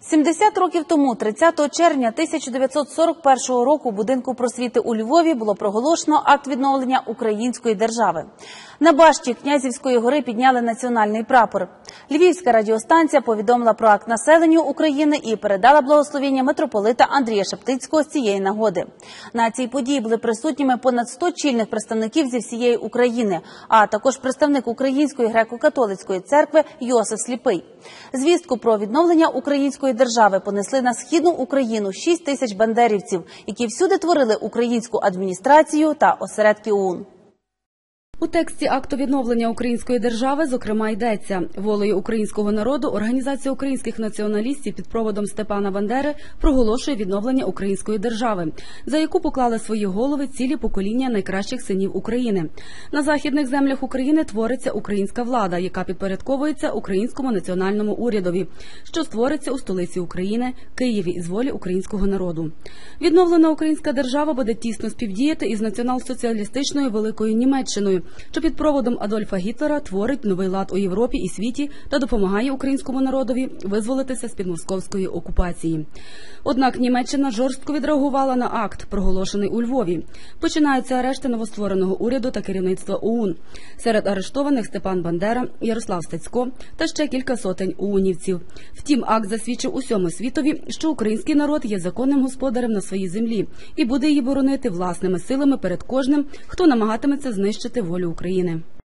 70 років тому, 30 червня 1941 року, у будинку просвіти у Львові було проголошено акт відновлення української держави. На башті князівської гори підняли національний прапор. Львівська радіостанція повідомила про акт населенню України і передала благословіння митрополита Андрія Шептицького з цієї нагоди. На цій події були присутніми понад 100 чільних представників зі всієї України, а також представник Української греко-католицької церкви Йосиф Сліпий. Звістку про відновлення української держави понесли на східну Україну 6 тисяч бандерівців, які всюди творили українську адміністрацію та осередки ОУН. У тексті акту відновлення української держави, зокрема, йдеться волею українського народу. Організація українських націоналістів під проводом Степана Бандери проголошує відновлення української держави, за яку поклали свої голови цілі покоління найкращих синів України. На західних землях України твориться українська влада, яка підпорядковується українському національному урядові, що створиться у столиці України Києві із волі українського народу. Відновлена українська держава буде тісно співдіяти із націонал-соціалістичною великою Німеччиною що під проводом Адольфа Гітлера творить новий лад у Європі і світі та допомагає українському народові визволитися з під московської окупації. Однак Німеччина жорстко відреагувала на акт, проголошений у Львові. Починаються арешти новоствореного уряду та керівництва ОУН. Серед арештованих Степан Бандера, Ярослав Стецько та ще кілька сотень уунівців. Втім, акт засвідчив усьому світові, що український народ є законним господарем на своїй землі і буде її боронити власними силами перед кожним, хто намагатиметься знищити волю України.